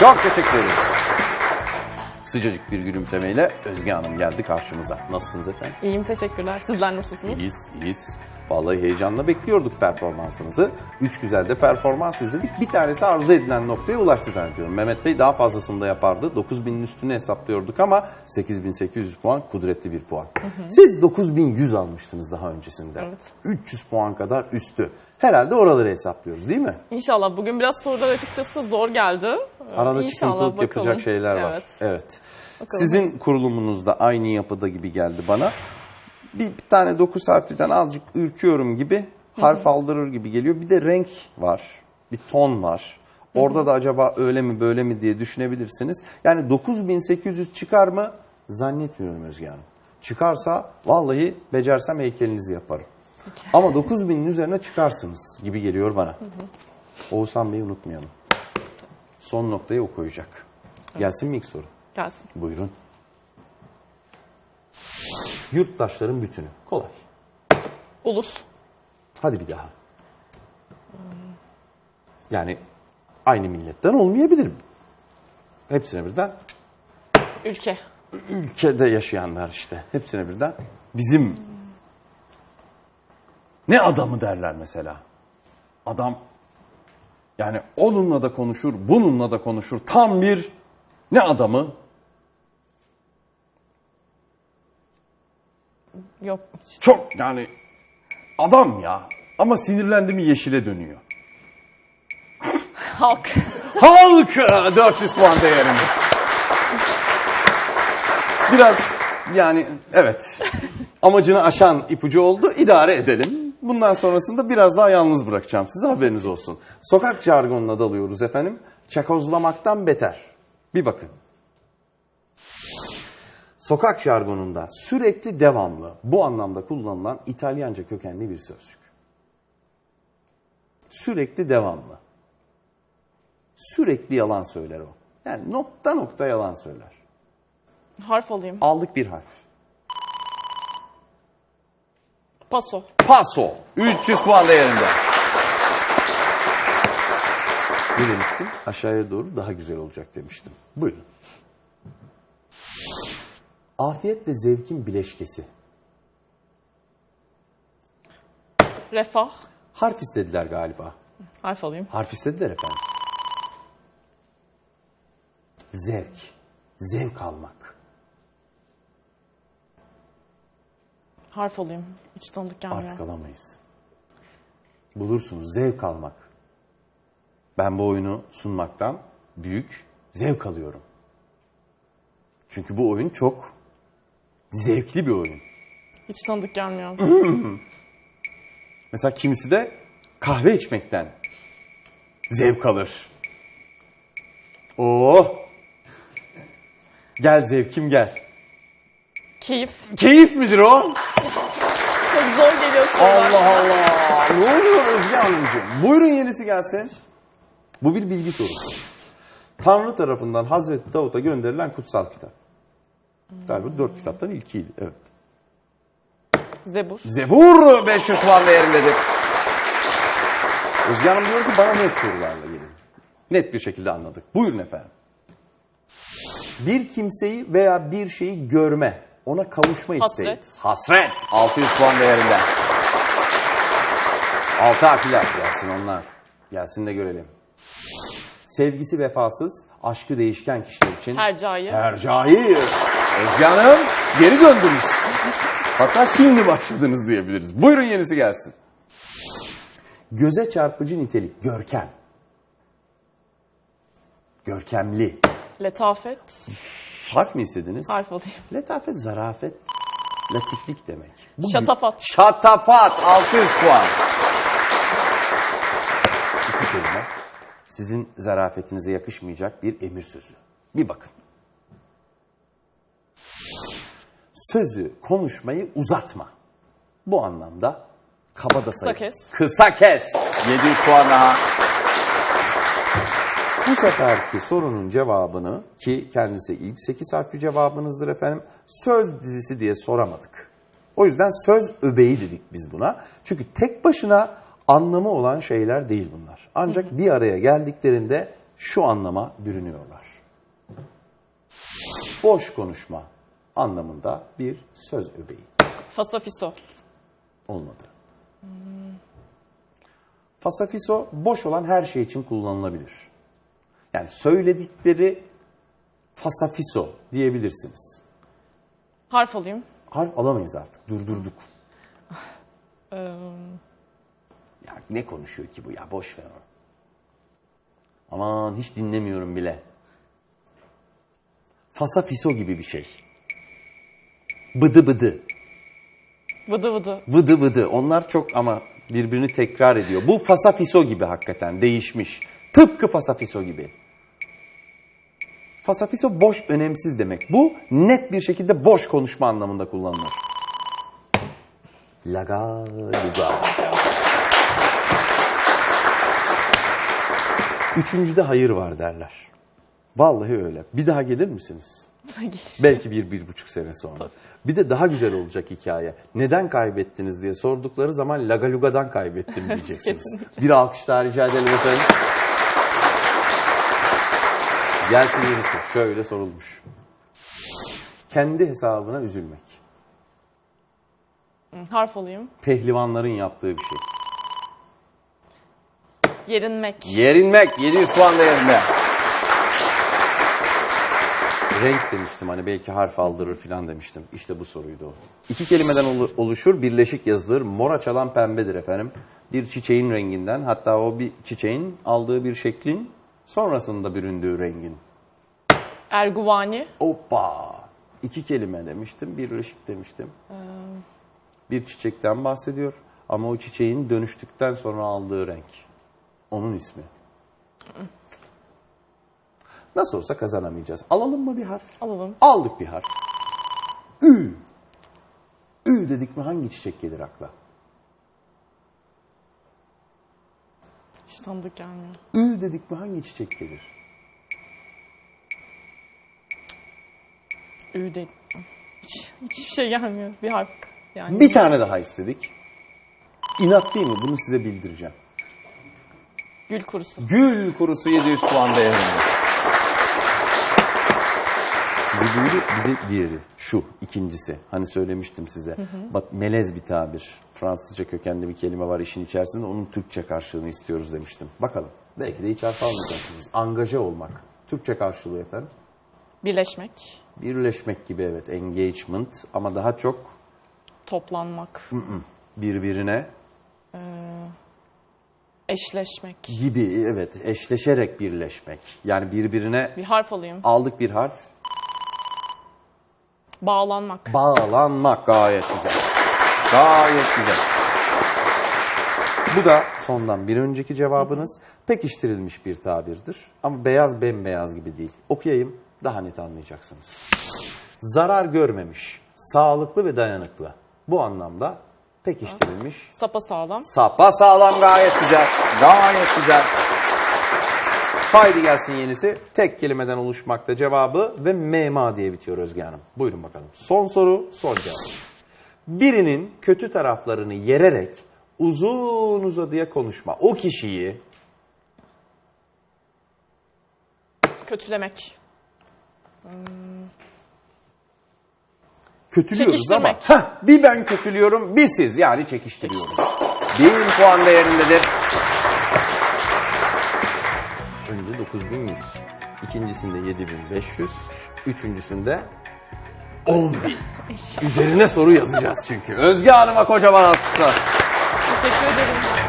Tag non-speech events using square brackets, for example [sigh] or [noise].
Çok teşekkür ederiz. Sıcacık bir gülümsemeyle Özge Hanım geldi karşımıza. Nasılsınız efendim? İyiyim teşekkürler. Sizler nasılsınız? İyiyiz, iyiyiz. Vallahi heyecanla bekliyorduk performansınızı. Üç güzel de performans izledik. Bir tanesi arzu edilen noktaya ulaştı zannediyorum. Mehmet Bey daha fazlasını da yapardı. 9000'in üstünü hesaplıyorduk ama 8800 puan kudretli bir puan. Siz 9100 almıştınız daha öncesinde. Evet. 300 puan kadar üstü. Herhalde oraları hesaplıyoruz değil mi? İnşallah. Bugün biraz sorular açıkçası zor geldi. Ee, Arada İnşallah çıkıntılık bakalım. yapacak şeyler var. Evet. Evet. Bakalım. Sizin kurulumunuz da aynı yapıda gibi geldi bana. Bir, bir tane dokuz harfliden azıcık ürküyorum gibi, harf aldırır gibi geliyor. Bir de renk var, bir ton var. Orada da acaba öyle mi böyle mi diye düşünebilirsiniz. Yani 9800 çıkar mı? Zannetmiyorum Özge Hanım. Çıkarsa vallahi becersem heykelinizi yaparım. Ama 9000'in üzerine çıkarsınız gibi geliyor bana. Oğuzhan Bey'i unutmayalım. Son noktayı o koyacak. Gelsin mi ilk soru? Gelsin. Buyurun. Yurttaşların bütünü. Kolay. Ulus. Hadi bir daha. Yani aynı milletten olmayabilir? Hepsine birden Ülke. ülkede yaşayanlar işte. Hepsine birden bizim ne adamı derler mesela. Adam yani onunla da konuşur, bununla da konuşur. Tam bir ne adamı? Yok. Çok yani adam ya. Ama sinirlendi mi yeşile dönüyor. Halk. Halk 400 puan değerinde. Biraz yani evet amacını aşan ipucu oldu idare edelim. Bundan sonrasında biraz daha yalnız bırakacağım size haberiniz olsun. Sokak jargonuna dalıyoruz efendim. Çakozlamaktan beter. Bir bakın. Sokak jargonunda sürekli devamlı bu anlamda kullanılan İtalyanca kökenli bir sözcük. Sürekli devamlı. Sürekli yalan söyler o. Yani nokta nokta yalan söyler. Harf alayım. Aldık bir harf. Paso. Paso. 300 puan değerinde. Ne demiştim? Aşağıya doğru daha güzel olacak demiştim. Buyurun. Afiyet ve zevkin bileşkesi. Refah. Harf istediler galiba. Harf alayım. Harf istediler efendim. Zevk. Zevk almak. Harf alayım. Hiç tanıdık gelmiyor. Artık alamayız. Bulursunuz zevk almak. Ben bu oyunu sunmaktan büyük zevk alıyorum. Çünkü bu oyun çok zevkli bir oyun. Hiç tanıdık gelmiyor. [laughs] Mesela kimisi de kahve içmekten zevk alır. Oo! Gel zevkim gel. Keyif. Keyif midir o? Çok zor geliyor sorular. Allah Allah. Ne oluyor Özge Hanımcığım? Buyurun yenisi gelsin. Bu bir bilgi sorusu. Tanrı tarafından Hazreti Davut'a gönderilen kutsal kitap. Galiba dört kitaptan ilkiydi. Evet. Zebur. Zebur 500 puan değerindedir. Özge Hanım diyor ki bana net sorularla gelin. Net bir şekilde anladık. Buyurun efendim. Bir kimseyi veya bir şeyi görme, ona kavuşma isteği. Hasret. Hasret. 600 puan değerinde. Altı harfler gelsin onlar. Gelsin de görelim. Sevgisi vefasız, aşkı değişken kişiler için. Hercai. Hercai. Özge Hanım geri döndünüz. Hatta şimdi başladınız diyebiliriz. Buyurun yenisi gelsin. Göze çarpıcı nitelik, görkem. Görkemli. Letafet. Harf mi istediniz? Harf alayım. Letafet, zarafet, latiflik demek. Bu Şatafat. Şatafat 600 puan. Sizin zarafetinize yakışmayacak bir emir sözü. Bir bakın. Sözü, konuşmayı uzatma. Bu anlamda kaba da sayı. kes. Kısa kes. 700 puan daha. Bu seferki sorunun cevabını ki kendisi ilk 8 harfli cevabınızdır efendim. Söz dizisi diye soramadık. O yüzden söz öbeği dedik biz buna. Çünkü tek başına anlamı olan şeyler değil bunlar. Ancak bir araya geldiklerinde şu anlama bürünüyorlar. Boş konuşma anlamında bir söz öbeği Fasafiso. olmadı. Fasafiso boş olan her şey için kullanılabilir. Yani söyledikleri fasafiso diyebilirsiniz. Harf alayım. Harf alamayız artık. Durdurduk. Ya ne konuşuyor ki bu ya? Boş ver onu. Aman hiç dinlemiyorum bile. Fasafiso gibi bir şey. Bıdı bıdı. vıdı vıdı. Vıdı vıdı. Onlar çok ama birbirini tekrar ediyor. Bu fasafiso gibi hakikaten değişmiş. Tıpkı fasafiso gibi. Fasafiso boş, önemsiz demek. Bu net bir şekilde boş konuşma anlamında kullanılır. Laga luga. Üçüncüde hayır var derler. Vallahi öyle. Bir daha gelir misiniz? Belki bir, bir buçuk sene sonra. Bir de daha güzel olacak hikaye. Neden kaybettiniz diye sordukları zaman Lagaluga'dan kaybettim [laughs] diyeceksiniz. Bir alkış daha rica edelim efendim. Gelsin yenisi. Şöyle sorulmuş. Kendi hesabına üzülmek. Harf alayım. Pehlivanların yaptığı bir şey. Yerinmek. Yerinmek. 700 puan değerinde. Renk demiştim hani belki harf aldırır filan demiştim. İşte bu soruydu o. İki kelimeden olu- oluşur, birleşik yazılır. Mor açılan pembedir efendim. Bir çiçeğin renginden hatta o bir çiçeğin aldığı bir şeklin sonrasında büründüğü rengin. Erguvani. Hoppa! İki kelime demiştim, birleşik demiştim. Bir çiçekten bahsediyor ama o çiçeğin dönüştükten sonra aldığı renk. Onun ismi. Nasıl olsa kazanamayacağız. Alalım mı bir harf? Alalım. Aldık bir harf. Ü. Ü dedik mi hangi çiçek gelir akla? Hiç tanıdık gelmiyor. Ü dedik mi hangi çiçek gelir? Ü değil. Hiç, hiçbir şey gelmiyor. Bir harf. Yani Bir tane daha istedik. İnat değil mi? Bunu size bildireceğim. Gül kurusu. Gül kurusu 700 puan değerinde. Bir diğeri, bir de diğeri. Şu ikincisi. Hani söylemiştim size. Bak melez bir tabir. Fransızca kökenli bir kelime var işin içerisinde. Onun Türkçe karşılığını istiyoruz demiştim. Bakalım. Belki de hiç harf almayacaksınız. Angaje olmak. Türkçe karşılığı efendim. Birleşmek. Birleşmek gibi evet. Engagement. Ama daha çok Toplanmak. birbirine Eşleşmek. gibi evet eşleşerek birleşmek. Yani birbirine Bir harf alayım. aldık bir harf. Bağlanmak. Bağlanmak gayet güzel. Gayet güzel. Bu da sondan bir önceki cevabınız pekiştirilmiş bir tabirdir. Ama beyaz bembeyaz gibi değil. Okuyayım daha net anlayacaksınız. Zarar görmemiş, sağlıklı ve dayanıklı. Bu anlamda pekiştirilmiş. Sapa sağlam. Sapa sağlam gayet güzel. Gayet güzel. Haydi gelsin yenisi. Tek kelimeden oluşmakta cevabı ve mema diye bitiyor Özge Hanım. Buyurun bakalım. Son soru, son cevap. Birinin kötü taraflarını yererek uzun uzadıya konuşma. O kişiyi Kötülemek. Kötülüyoruz ama heh, bir ben kötülüyorum bir siz yani çekiştiriyoruz. Bin puan değerindedir. Önce 9100. İkincisinde 7500. Üçüncüsünde 10.000. Üzerine soru yazacağız çünkü. Özge Hanım'a kocaman alkışlar. Teşekkür ederim.